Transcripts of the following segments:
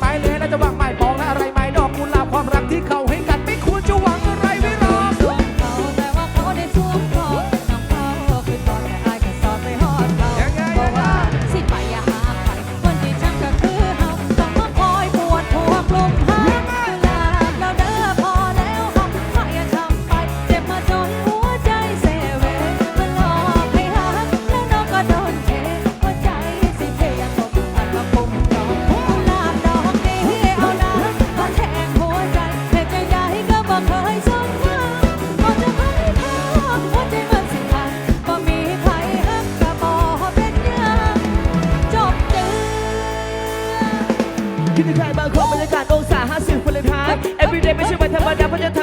ไปเลยนะจะงหวะ 打不掉。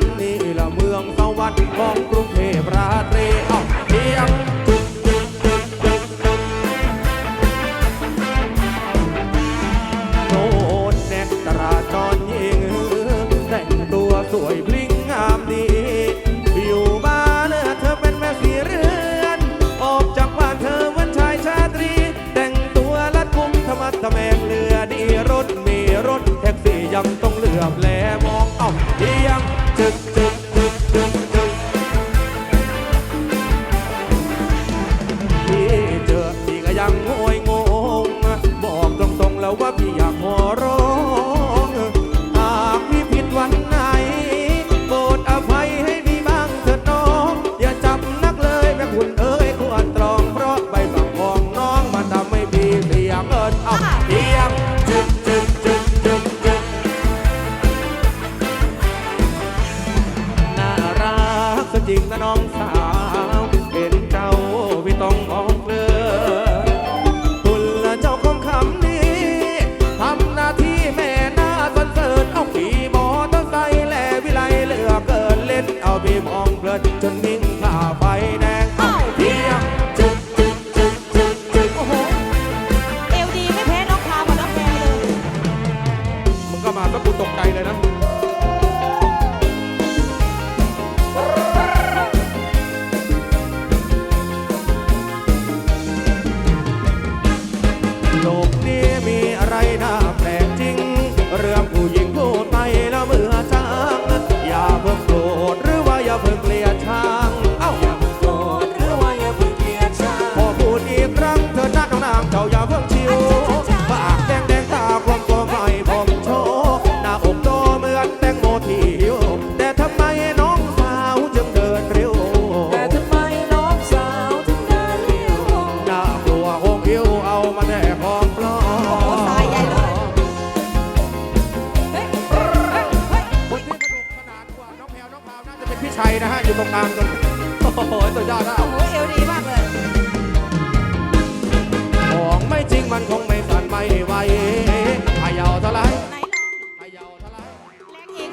กันนี่ละเมืองสวรรค์ของ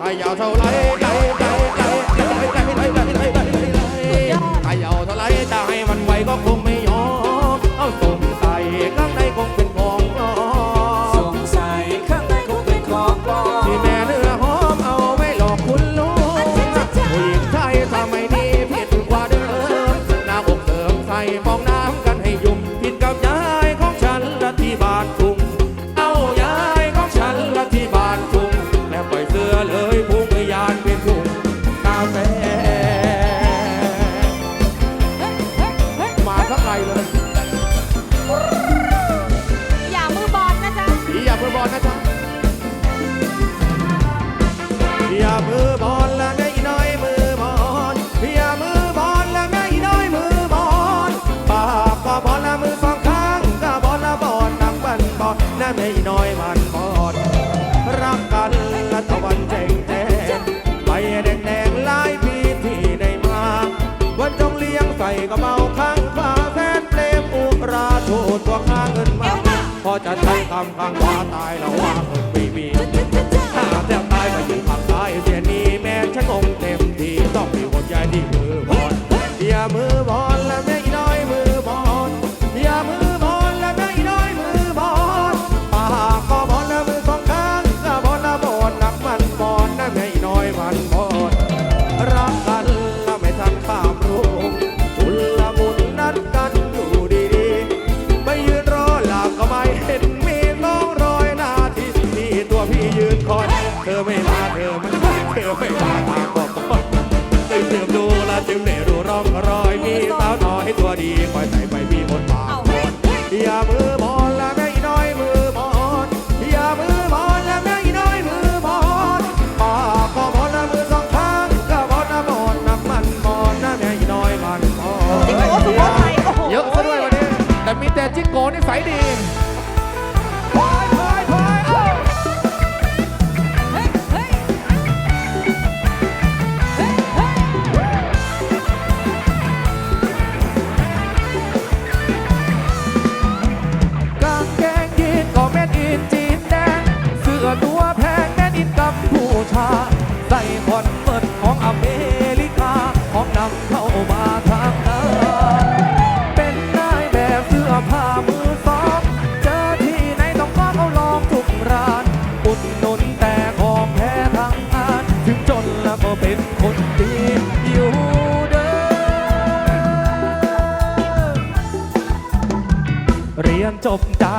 ขยาวเท่าไรใจใจใจใจใจใจใจใจใจใจใจใจใจใจใจะให้มันไหวก็คงไม่ยอม บอลนะแม่น้อยมันบอลรักกันละตะวันแจ้งแจ้งไปแดงแดงลายพีที่ได้มา วันจงเลี้ยงใส่กระเป๋าข้างฟ้าแสนเปลมอุราโชตัวข้างเงินมาพอจะใช้คำข้างขวาตายแล้วว่าคนไม่มีถ้าแทบตายก็ยืนข้างซ้ายเสียนี้แม่ฉันงงเต็ม away.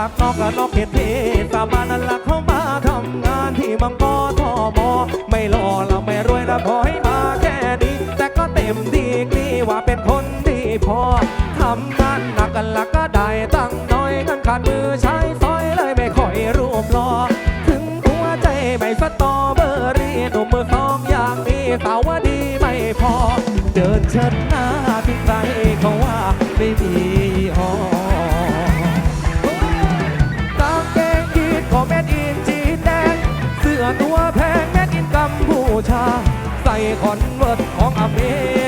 ักนอกกับนอกเขตเทศบาลนั่นหลักเข้ามาทำงานที่มังกรทอมอไม่รอเราไม่รวยเราพอให้มาแค่นี้แต่ก็เต็มดีนี่ว่าเป็นคนดีพอทำ คอนเวิร์ตของอเม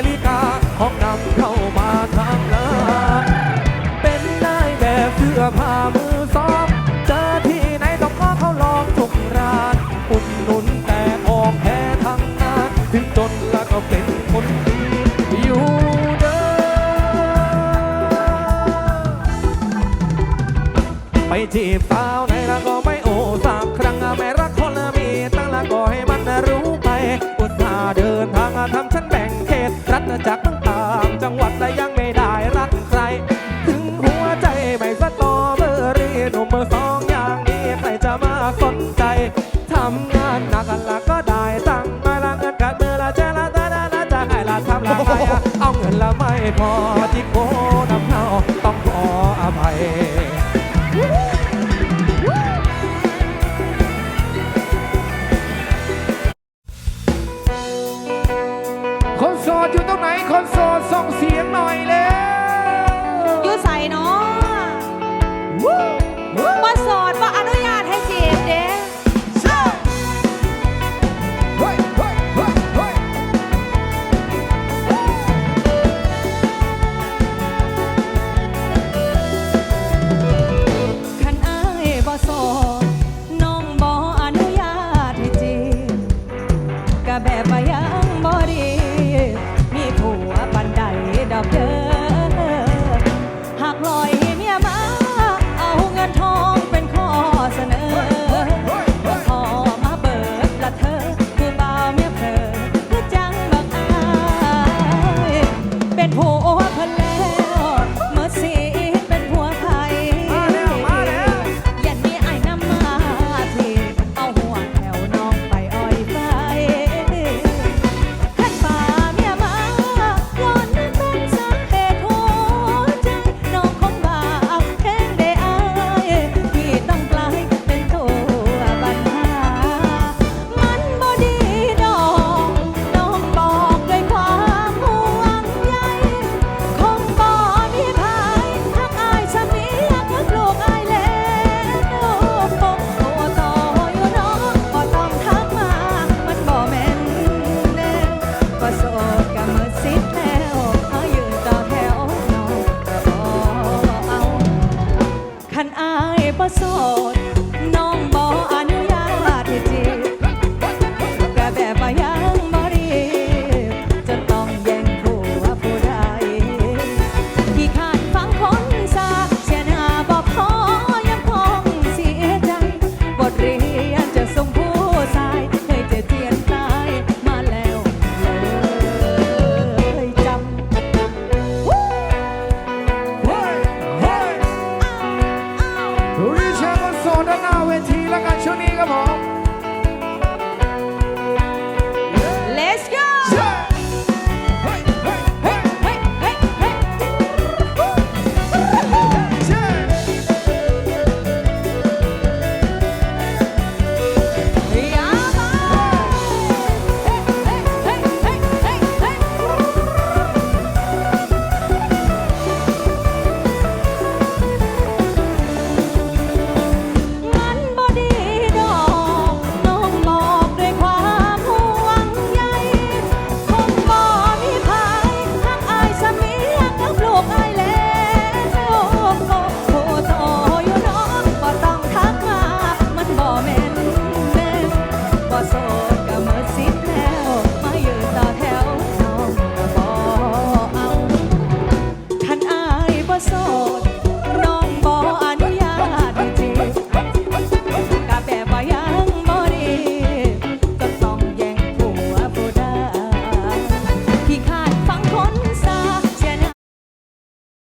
ริกา ของนำเข้ามาทำลาเป็นได้แบบเสื้อผ้ามือซองเจอที่ไหนต้องขอเขาลองทุกร้านอุดหนุนแต่ออกแท้ทั้งนั้นถึงจนแล้วก็เป็นคนดีอยู่เด้อไปจีบสาวไหนแล้วก็ไม่ พอที่โกนำเข้าต้องขออภัย